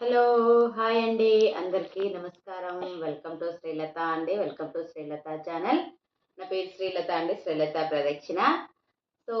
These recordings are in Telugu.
హలో హాయ్ అండి. అందరికీ నమస్కారం. వెల్కమ్ టు శ్రీలత అండి. Welcome to Srilatha channel. నా పేరు శ్రీలత అండి శ్రీలత ప్రదక్షిణ. సో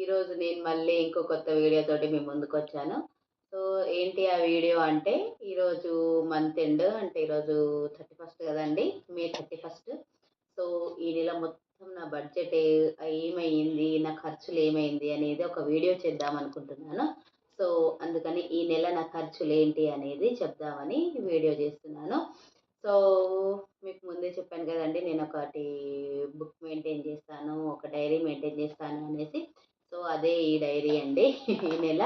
ఈరోజు నేను మళ్ళీ ఇంకో కొత్త వీడియోతోటి మీ ముందుకు వచ్చాను. సో ఏంటి ఆ వీడియో అంటే ఈరోజు మంత్ ఎండ్ అంటే ఈరోజు థర్టీ ఫస్ట్ కదండి మే థర్టీ ఫస్ట్ సో ఈ నెల మొత్తం నా బడ్జెట్ ఏమైంది నా ఖర్చులు ఏమైంది అనేది ఒక వీడియో చేద్దాం అనుకుంటున్నాను. సో అందుకని ఈ నెల నా ఖర్చులు ఏంటి అనేది చెప్దామని వీడియో చేస్తున్నాను. సో మీకు ముందే చెప్పాను కదండి నేను ఒకటి బుక్ మెయింటైన్ చేస్తాను ఒక డైరీ మెయింటైన్ చేస్తాను అనేసి. సో అదే ఈ డైరీ అండి ఈ నెల.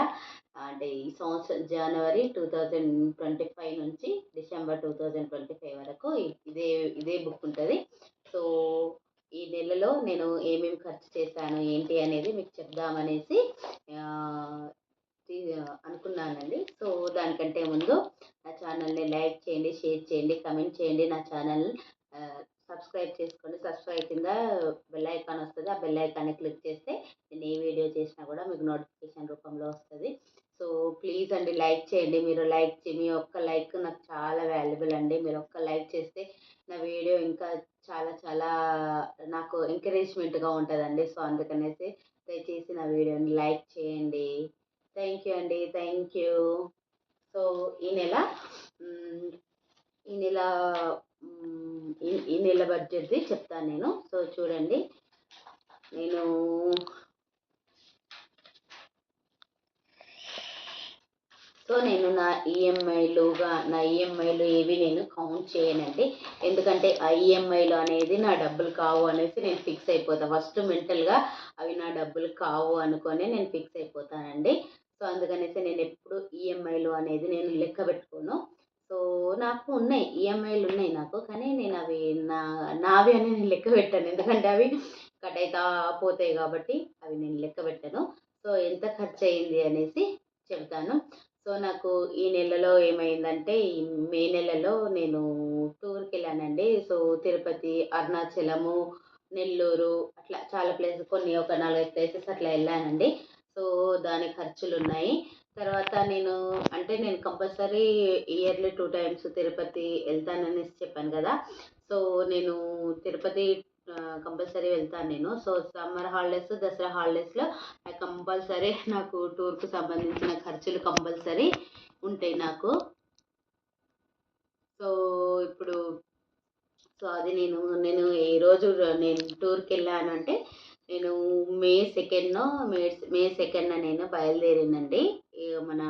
అంటే ఈ సంవత్సరం జనవరి టూ థౌజండ్ ట్వంటీ ఫైవ్ నుంచి December two thousand twenty five వరకు ఇదే ఇదే బుక్ ఉంటుంది. సో ఈ నెలలో నేను ఏమేమి ఖర్చు చేశాను ఏంటి అనేది మీకు చెప్దామనేసి అనుకున్నానండి. సో దానికంటే ముందు నా ఛానల్ని లైక్ చేయండి షేర్ చేయండి కమెంట్ చేయండి. నా ఛానల్ సబ్స్క్రైబ్ చేసుకోండి. సబ్స్క్రైబ్ కింద బెల్ ఐకాన్ వస్తుంది. ఆ బెల్ ఐకాన్ని క్లిక్ చేస్తే నేను ఏ వీడియో చేసినా కూడా మీకు నోటిఫికేషన్ రూపంలో వస్తుంది. సో ప్లీజ్ అండి లైక్ చేయండి. మీరు లైక్ చే మీ ఒక్క లైక్ నాకు చాలా వాల్యుబుల్ అండి. మీరు ఒక్క లైక్ చేస్తే నా వీడియో ఇంకా చాలా చాలా నాకు ఎంకరేజ్మెంట్గా ఉంటుందండి. సో అందుకనేసి దయచేసి నా వీడియోని లైక్ చేయండి థ్యాంక్ యూ అండి థ్యాంక్ యూ సో ఈ నెల ఈ నెల ఈ ఈ నెల బడ్జెట్ది చెప్తాను నేను. సో చూడండి. నేను సో నేను నా ఈఎంఐలుగా నా ఈఎంఐలు ఏవి నేను కౌంట్ చేయనండి. ఎందుకంటే ఆ ఈఎంఐలు అనేది నా డబ్బులు కావు అనేసి నేను ఫిక్స్ అయిపోతాను ఫస్ట్ మెంటల్గా అవి నా డబ్బులు కావు అనుకొని నేను ఫిక్స్ అయిపోతానండి. సో అందుకనేసి నేను ఎప్పుడు ఈఎంఐలు అనేది నేను లెక్క పెట్టుకోను. సో నాకు ఉన్నాయి ఈఎంఐలు ఉన్నాయి నాకు కానీ నేను అవి నా నావి అని నేను లెక్క పెట్టాను. ఎందుకంటే అవి కట్ అవుతా పోతాయి కాబట్టి అవి నేను లెక్క పెట్టాను. సో ఎంత ఖర్చు అయింది అనేసి చెప్తాను. సో నాకు ఈ నెలలో ఏమైందంటే ఈ మే నెలలో నేను టూర్కి వెళ్ళానండి సో తిరుపతి అరుణాచలము నెల్లూరు అట్లా చాలా ప్లేసెస్ కొన్ని ఒక నాలుగైదు ప్లేసెస్ అట్లా వెళ్ళానండి. సో దాని ఖర్చులు ఉన్నాయి తర్వాత నేను అంటే నేను compulsory yearly two times Tirupati వెళ్తాననేసి చెప్పాను కదా. సో నేను తిరుపతి కంపల్సరీ వెళ్తాను నేను. సో సమ్మర్ హాలిడేస్ దసరా హాలిడేస్లో కంపల్సరీ నాకు టూర్కు సంబంధించిన ఖర్చులు కంపల్సరీ ఉంటాయి నాకు. సో ఇప్పుడు సో అది నేను నేను ఏ రోజు నేను టూర్కి వెళ్ళాను అంటే నేను మే సెకండ్ మే మే సెకండ్ నేను బయలుదేరిందండి. మన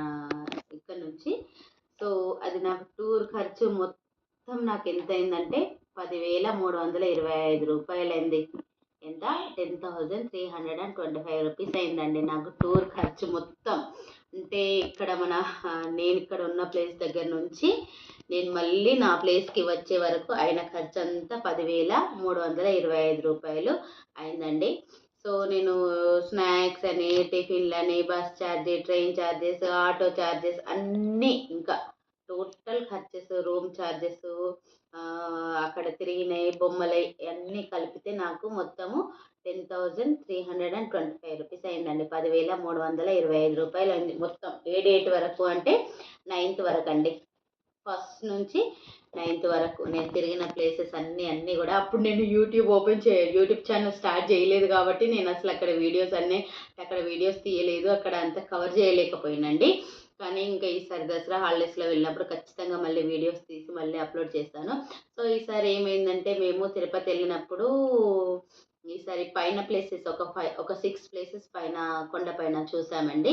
ఇక్కడ నుంచి. సో అది నాకు టూర్ ఖర్చు మొత్తం నాకు ఎంత అయిందంటే పదివేల మూడు వందల ఇరవై ఐదు రూపాయలైంది. ఎంత? Ten thousand three hundred and twenty five rupees అయిందండి నాకు టూర్ ఖర్చు మొత్తం. అంటే ఇక్కడ మన నేను ఇక్కడ ఉన్న ప్లేస్ దగ్గర నుంచి నేను మళ్ళీ నా ప్లేస్కి వచ్చే వరకు అయిన ఖర్చు అంతా పదివేల మూడు వందల ఇరవై ఐదు రూపాయలు అయిందండి. సో నేను స్నాక్స్ అని టిఫిన్లని బస్ ఛార్జీ ట్రైన్ ఛార్జెస్ ఆటో ఛార్జెస్ అన్నీ ఇంకా టోటల్ ఖర్చెస్ రూమ్ ఛార్జెస్ అక్కడ తిరిగినాయి బొమ్మలు అన్నీ కలిపితే నాకు మొత్తము ten thousand three hundred and twenty five rupees అయిందండి. పదివేల మూడు వందల ఇరవై ఐదు రూపాయలు అయింది మొత్తం. ఏ డేట్ వరకు అంటే నైన్త్ వరకు అండి. ఫస్ట్ నుంచి నైన్త్ వరకు నేను తిరిగిన ప్లేసెస్ అన్నీ అన్నీ కూడా అప్పుడు నేను యూట్యూబ్ ఓపెన్ చే యూట్యూబ్ ఛానల్ స్టార్ట్ చేయలేదు కాబట్టి నేను అసలు అక్కడ వీడియోస్ అన్నీ అక్కడ వీడియోస్ తీయలేదు. అక్కడ అంతా కవర్ చేయలేకపోయినండి. కానీ ఇంకా ఈసారి దసరా హాలిడేస్లో వెళ్ళినప్పుడు ఖచ్చితంగా మళ్ళీ వీడియోస్ తీసి మళ్ళీ అప్లోడ్ చేస్తాను. సో ఈసారి ఏమైందంటే మేము తిరుపతి వెళ్ళినప్పుడు ఈసారి పైన ప్లేసెస్ ఒక ఫైవ్ ఒక సిక్స్ ప్లేసెస్ పైన కొండ పైన చూసామండి.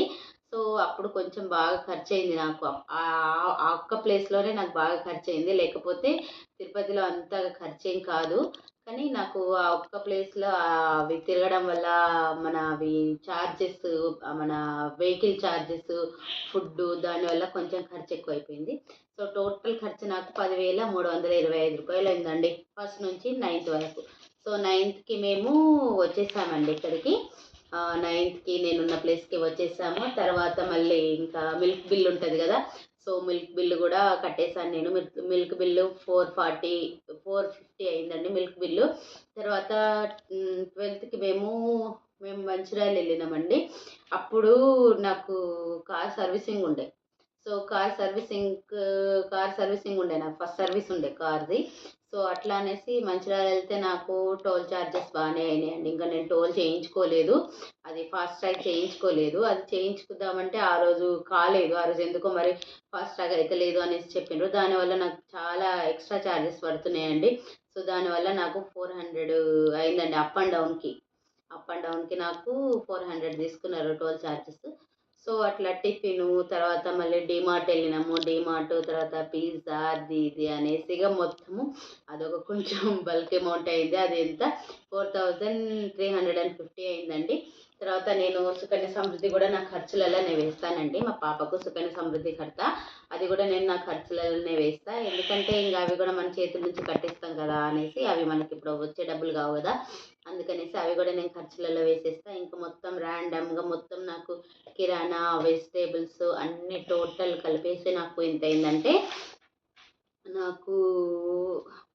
సో అప్పుడు కొంచెం బాగా ఖర్చు అయింది నాకు. ఆ ఒక్క ప్లేస్లోనే నాకు బాగా ఖర్చు అయింది లేకపోతే తిరుపతిలో అంత ఖర్చు ఏం కాదు. కానీ నాకు ఆ ఒక్క ప్లేస్లో అవి తిరగడం వల్ల మన అవి ఛార్జెస్ మన వెహికల్ ఛార్జెస్ ఫుడ్ దానివల్ల కొంచెం ఖర్చు ఎక్కువైపోయింది. సో టోటల్ ఖర్చు నాకు పదివేల మూడు వందల ఇరవై ఐదు రూపాయలు అయిందండి ఫస్ట్ నుంచి నైన్త్ వరకు. సో నైన్త్కి మేము వచ్చేసామండి ఇక్కడికి. నైన్త్కి నేనున్న ప్లేస్కి వచ్చేసాము. తర్వాత మళ్ళీ ఇంకా మిల్క్ బిల్ ఉంటుంది కదా సో మిల్క్ బిల్లు కూడా కట్టేశాను నేను. Milk milk bill four forty four fifty అయిందండి మిల్క్ బిల్లు. తర్వాత ట్వెల్త్కి మేము మేము మంచిర్యాల వెళ్ళినామండి. అప్పుడు నాకు కార్ సర్వీసింగ్ ఉండే. So car servicing car servicing ఉండే నాకు. ఫస్ట్ సర్వీస్ ఉండే కార్ది. సో అట్లా అనేసి మంచిర్యాల వెళ్తే నాకు టోల్ ఛార్జెస్ బాగానే అయినాయండి. ఇంకా నేను టోల్ చేయించుకోలేదు. అది ఫాస్ట్ ట్రాక్ చేయించుకోలేదు. అది చేయించుకుందామంటే ఆ రోజు కాలేదు. ఆ రోజు ఎందుకో మరి ఫాస్ట్ ట్రాక్ అయితే లేదు అనేసి చెప్పిండ్రు. దానివల్ల నాకు చాలా ఎక్స్ట్రా ఛార్జెస్ పడుతున్నాయండి. సో దానివల్ల నాకు ఫోర్ హండ్రెడ్ అయిందండి అప్ అండ్ డౌన్కి. అప్ అండ్ డౌన్కి నాకు ఫోర్ హండ్రెడ్ తీసుకున్నారు టోల్ ఛార్జెస్ సో అట్లా టిఫిన్ తర్వాత మళ్ళీ డిమార్ట్ వెళ్ళినాము. డిమార్ట్ తర్వాత పిజ్జా అది ఇది అనేసి ఇక మొత్తము అదొక కొంచెం బల్క్ అమౌంట్ అయింది. అది ఎంత? Four thousand three hundred and fifty అయిందండి. తర్వాత నేను సుకన్య సమృద్ధి కూడా నా ఖర్చులలోనే వేస్తానండి. మా పాపకు సుకన్య సమృద్ధి కడతా అది కూడా నేను నా ఖర్చులలోనే వేస్తా. ఎందుకంటే ఇంకా అవి కూడా మన చేతుల నుంచి కట్టిస్తాం కదా అనేసి అవి మనకి ఇప్పుడు వచ్చే డబ్బులు కావు కదా. అందుకనేసి అవి కూడా నేను ఖర్చులలో వేసేస్తా. ఇంకా మొత్తం ర్యాండమ్గా మొత్తం నాకు కిరాణా వెజిటేబుల్స్ అన్ని టోటల్ కలిపేసి నాకు ఎంత అయిందంటే నాకు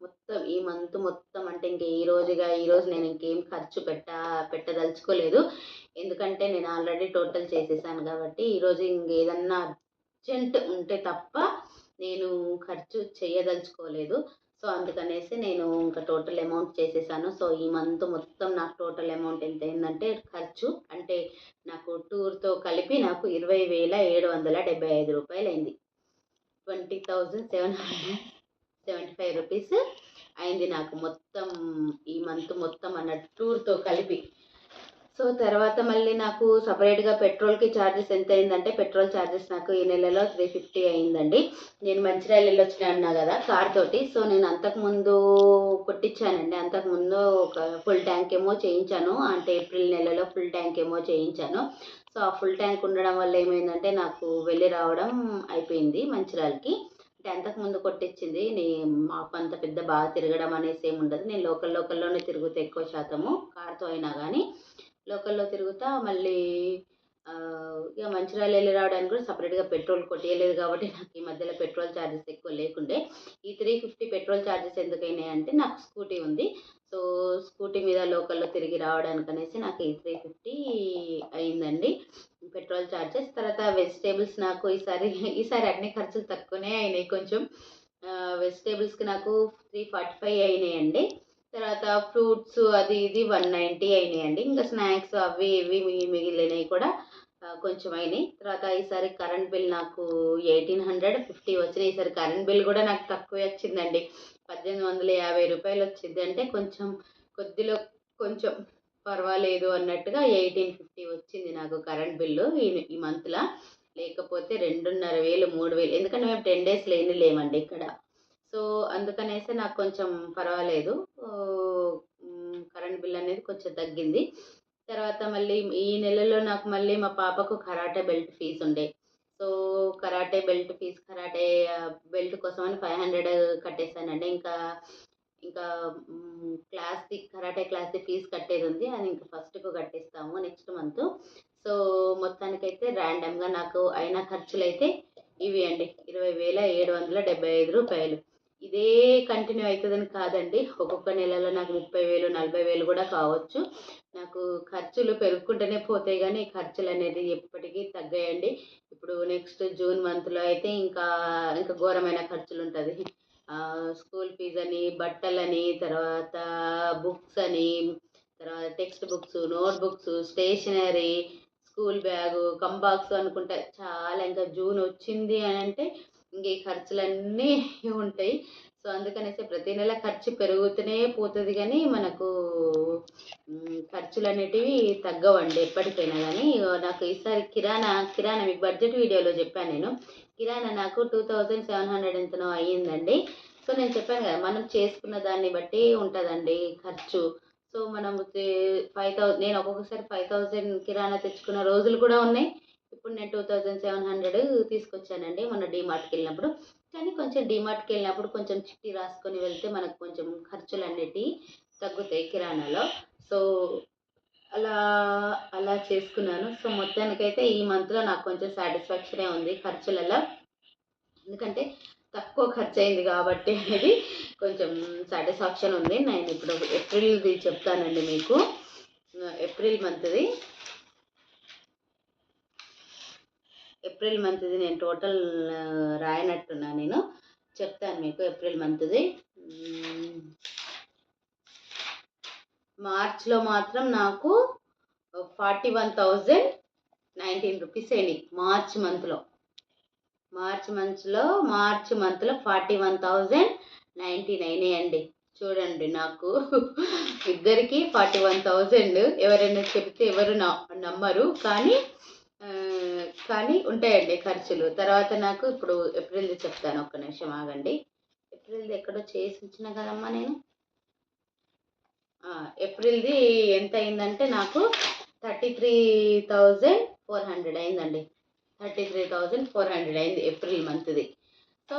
మొత్తం ఈ మంత్ మొత్తం అంటే ఇంక ఈ రోజుగా ఈ రోజు నేను ఇంకేం ఖర్చు పెట్ట పెట్టదలుచుకోలేదు. ఎందుకంటే నేను ఆల్రెడీ టోటల్ చేసేసాను కాబట్టి ఈరోజు ఇంకేదన్నా అర్జెంట్ ఉంటే తప్ప నేను ఖర్చు చేయదలుచుకోలేదు. సో అందుకనేసి నేను ఇంకా టోటల్ అమౌంట్ చేసేసాను. సో ఈ మంత్ మొత్తం నాకు టోటల్ అమౌంట్ ఎంత ఏంటంటే ఖర్చు అంటే నాకు టూర్తో కలిపి నాకు ఇరవై వేల ఏడు వందల డెబ్బై ఐదు రూపాయలు అయింది twenty thousand seven hundred seventy five rupees. అయింది నాకు మొత్తం ఈ మంత్ మొత్తం అన్నట్టు టూర్తో కలిపి. సో తర్వాత మళ్ళీ నాకు సపరేట్గా పెట్రోల్కి ఛార్జెస్ ఎంత అయిందంటే పెట్రోల్ ఛార్జెస్ నాకు ఈ నెలలో త్రీ ఫిఫ్టీ అయిందండి. నేను మంచిర్యాల వెళ్ళొచ్చిన అన్నా కదా కార్ తోటి సో నేను అంతకుముందు కొట్టించానండి అంతకుముందు ఒక ఫుల్ ట్యాంక్ ఏమో చేయించాను. అంటే ఏప్రిల్ నెలలో ఫుల్ ట్యాంక్ ఏమో చేయించాను. సో ఆ ఫుల్ ట్యాంక్ ఉండడం వల్ల ఏమైందంటే నాకు వెళ్ళి రావడం అయిపోయింది మంచిర్యాలకి అంటే అంతకుముందు కొట్టించింది. నీ మాకు అంత పెద్ద బాగా తిరగడం అనేసి ఏమి ఉండదు. నేను లోకల్ లోకల్లోనే తిరుగుతా ఎక్కువ శాతము. కార్తో అయినా కానీ లోకల్లో తిరుగుతా మళ్ళీ ఇక మంచిర్యాల వెళ్ళి రావడానికి కూడా సపరేట్గా పెట్రోల్ కొట్టేయలేదు కాబట్టి నాకు ఈ మధ్యలో పెట్రోల్ ఛార్జెస్ ఎక్కువ లేకుండే. ఈ త్రీ ఫిఫ్టీ పెట్రోల్ ఛార్జెస్ ఎందుకైనాయి అంటే నాకు స్కూటీ ఉంది. సో స్కూటీ మీద లోకల్లో తిరిగి రావడానికి అనేసి నాకు ఈ త్రీ ఫిఫ్టీ అయిందండి. పెట్రోల్ ఛార్జెస్ తర్వాత వెజిటేబుల్స్ నాకు ఈసారి ఈసారి అన్ని ఖర్చులు తక్కువనే అయినాయి కొంచెం. వెజిటేబుల్స్కి నాకు త్రీ ఫార్టీ ఫైవ్ అయినాయండి. తర్వాత ఫ్రూట్స్ అది ఇది వన్ నైంటీ అయినాయండి. ఇంకా స్నాక్స్ అవి ఇవి మిగిలినవి కూడా కొంచెం అయినాయి. తర్వాత ఈసారి కరెంట్ బిల్ నాకు ఎయిటీన్ హండ్రెడ్ ఫిఫ్టీ వచ్చినాయి. ఈసారి కరెంట్ బిల్ కూడా నాకు తక్కువే వచ్చిందండి. పద్దెనిమిది వందల యాభై రూపాయలు వచ్చింది అంటే కొంచెం కొద్దిలో కొంచెం పర్వాలేదు అన్నట్టుగా ఎయిటీన్ ఫిఫ్టీ వచ్చింది నాకు కరెంట్ బిల్లు ఈ ఈ మంత్లో. లేకపోతే రెండున్నర వేలు మూడు వేలు. ఎందుకంటే మేము టెన్ డేస్ లేని లేమండి ఇక్కడ. సో అందుకనేసి నాకు కొంచెం పర్వాలేదు. కరెంట్ బిల్ అనేది కొంచెం తగ్గింది. తర్వాత మళ్ళీ ఈ నెలలో నాకు మళ్ళీ మా పాపకు కరాటే బెల్ట్ ఫీజు ఉండే so karate belt fees karate belt కోసం అని ఫైవ్ హండ్రెడ్ కట్టేశానండి. ఇంకా ఇంకా క్లాస్ది కరాటే క్లాస్ది ఫీజు కట్టేది ఉంది. అది ఇంకా ఫస్ట్కు కట్టేస్తాము నెక్స్ట్ మంత్. సో మొత్తానికైతే ర్యాండమ్గా నాకు అయిన ఖర్చులు అయితే ఇవి అండి. ఇరవై వేల ఏడు వందల డెబ్బై ఐదు రూపాయలు. ఇదే కంటిన్యూ అవుతుందని కాదండి. ఒక్కొక్క నెలలో నాకు ముప్పై వేలు నలభై వేలు కూడా కావచ్చు. నాకు ఖర్చులు పెరుగుకుంటూనే పోతాయి కానీ ఖర్చులు అనేది ఎప్పటికీ తగ్గాయండి. ఇప్పుడు నెక్స్ట్ జూన్ మంత్లో అయితే ఇంకా ఇంకా ఘోరమైన ఖర్చులు ఉంటుంది స్కూల్ ఫీజు అని బట్టలని తర్వాత బుక్స్ అని తర్వాత text books note books stationery school bag కంబాక్స్ అనుకుంటా. చాలా ఇంకా జూన్ వచ్చింది అని అంటే ఇంక ఈ ఖర్చులన్నీ ఉంటాయి. సో అందుకనేసి ప్రతి నెల ఖర్చు పెరుగుతూనే పోతుంది కానీ మనకు ఖర్చులు అనేటివి తగ్గవండి ఎప్పటికైనా కానీ నాకు ఈసారి కిరాణా కిరాణా మీకు బడ్జెట్ వీడియోలో చెప్పాను నేను. కిరాణా నాకు టూ థౌజండ్ సెవెన్ హండ్రెడ్ ఎంతనో అయ్యిందండి. సో నేను చెప్పాను కదా మనం చేసుకున్న దాన్ని బట్టి ఉంటుందండి ఖర్చు. సో మనం ఫైవ్ థౌజండ్ నేను ఒక్కొక్కసారి ఫైవ్ థౌజండ్ కిరాణా తెచ్చుకున్న రోజులు కూడా ఉన్నాయి. ఇప్పుడు నేను టూ థౌజండ్ సెవెన్ హండ్రెడ్ తీసుకొచ్చానండి మొన్న డీమార్ట్కి వెళ్ళినప్పుడు. కానీ కొంచెం డీమార్ట్కి వెళ్ళినప్పుడు కొంచెం చిట్టి రాసుకొని వెళ్తే మనకు కొంచెం ఖర్చులు అన్నిటి తగ్గుతాయి కిరాణాలో. సో అలా అలా చేసుకున్నాను. సో మొత్తానికైతే ఈ మంత్లో నాకు కొంచెం సాటిస్ఫాక్షనే ఉంది ఖర్చులలో. ఎందుకంటే తక్కువ ఖర్చు అయింది కాబట్టి అనేది కొంచెం సాటిస్ఫాక్షన్ ఉంది. నేను ఇప్పుడు ఏప్రిల్ది చెప్తానండి మీకు. ఏప్రిల్ మంత్ది ఏప్రిల్ మంత్ది నేను టోటల్ రాయనట్టున్నా నేను. చెప్తాను మీకు ఏప్రిల్ మంత్ది. మార్చ్లో మాత్రం నాకు forty one thousand nineteen rupees అయినాయి మార్చ్ మంత్లో. మార్చ్ మంత్లో మార్చ్ మంత్లో ఫార్టీ వన్ థౌజండ్ నైంటీన్ అయినాయండి చూడండి నాకు ఇద్దరికి ఫార్టీ వన్ థౌజండ్ ఎవరైనా చెప్తే ఎవరు నమ్మరు. కానీ కానీ ఉంటాయండి ఖర్చులు. తర్వాత నాకు ఇప్పుడు ఏప్రిల్ది చెప్తాను ఒక్క నిమిషం ఆగండి. ఏప్రిల్ది ఎక్కడో చేసి ఉంచిన కదమ్మా నేను? ఏప్రిల్ది ఎంత అయిందంటే నాకు thirty three thousand four hundred అయిందండి. Thirty three thousand four hundred అయింది ఏప్రిల్ మంత్ది. సో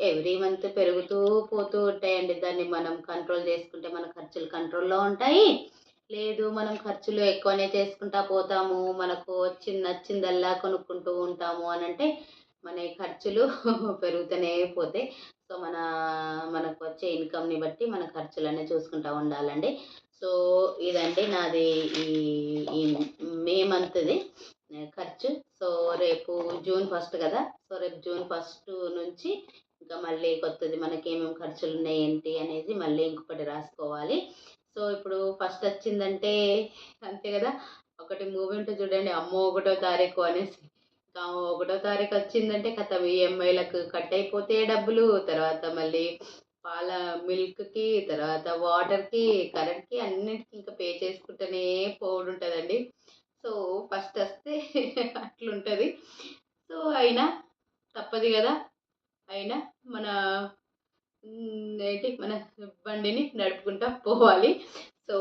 ఎవ్రీ మంత్ పెరుగుతూ పోతూ ఉంటాయండి. దాన్ని మనం కంట్రోల్ చేసుకుంటే మన ఖర్చులు కంట్రోల్లో ఉంటాయి. లేదు మనం ఖర్చులు ఎక్కువనే చేసుకుంటా పోతాము మనకు వచ్చింది నచ్చిందల్లా కొనుక్కుంటూ ఉంటాము అని అంటే మన ఖర్చులు పెరుగుతూనే పోతాయి. సో మన మనకు వచ్చే ఇన్కమ్ని బట్టి మన ఖర్చులన్నీ చూసుకుంటూ ఉండాలండి. సో ఇదండి నాది ఈ ఈ మే మంత్ది ఖర్చు. సో రేపు జూన్ ఫస్ట్ కదా? సో రేపు జూన్ ఫస్ట్ నుంచి ఇంకా మళ్ళీ కొత్తది మనకి ఏమేమి ఖర్చులు ఉన్నాయి ఏంటి అనేది మళ్ళీ ఇంకొకటి రాసుకోవాలి. సో ఇప్పుడు ఫస్ట్ వచ్చిందంటే అంతే కదా. ఒకటి మూవీ ఉంటుంది చూడండి అమ్మో ఒకటో తారీఖు అనేసి. ఒకటో తారీఖు వచ్చిందంటే కథ ఈఎంఐలకు కట్ అయిపోతే డబ్బులు తర్వాత మళ్ళీ పాల మిల్క్కి తర్వాత వాటర్కి కరెంట్కి అన్నిటికీ ఇంకా పే చేసుకుంటూనే పోవడం ఉంటుందండి. సో ఫస్ట్ వస్తే అట్లుంటుంది. సో అయినా తప్పదు కదా. అయినా మన ఏంటి మన బండిని నడుపుకుంటా పోవాలి. సో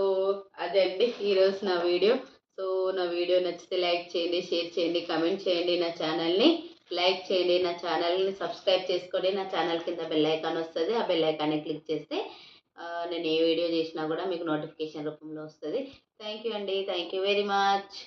అదే అండి ఈరోజు నా వీడియో. సో నా వీడియో నచ్చితే లైక్ చేయండి షేర్ చేయండి కమెంట్ చేయండి నా ఛానల్ని. లైక్ చేయండి నా ఛానల్ని సబ్స్క్రైబ్ చేసుకోండి నా ఛానల్ కింద బెల్ ఐకాన్ వస్తుంది. ఆ బెల్ ఐకాన్ని క్లిక్ చేస్తే నేను ఏ వీడియో చేసినా కూడా మీకు నోటిఫికేషన్ రూపంలో వస్తుంది. థ్యాంక్ యూ అండి. Thank you very much.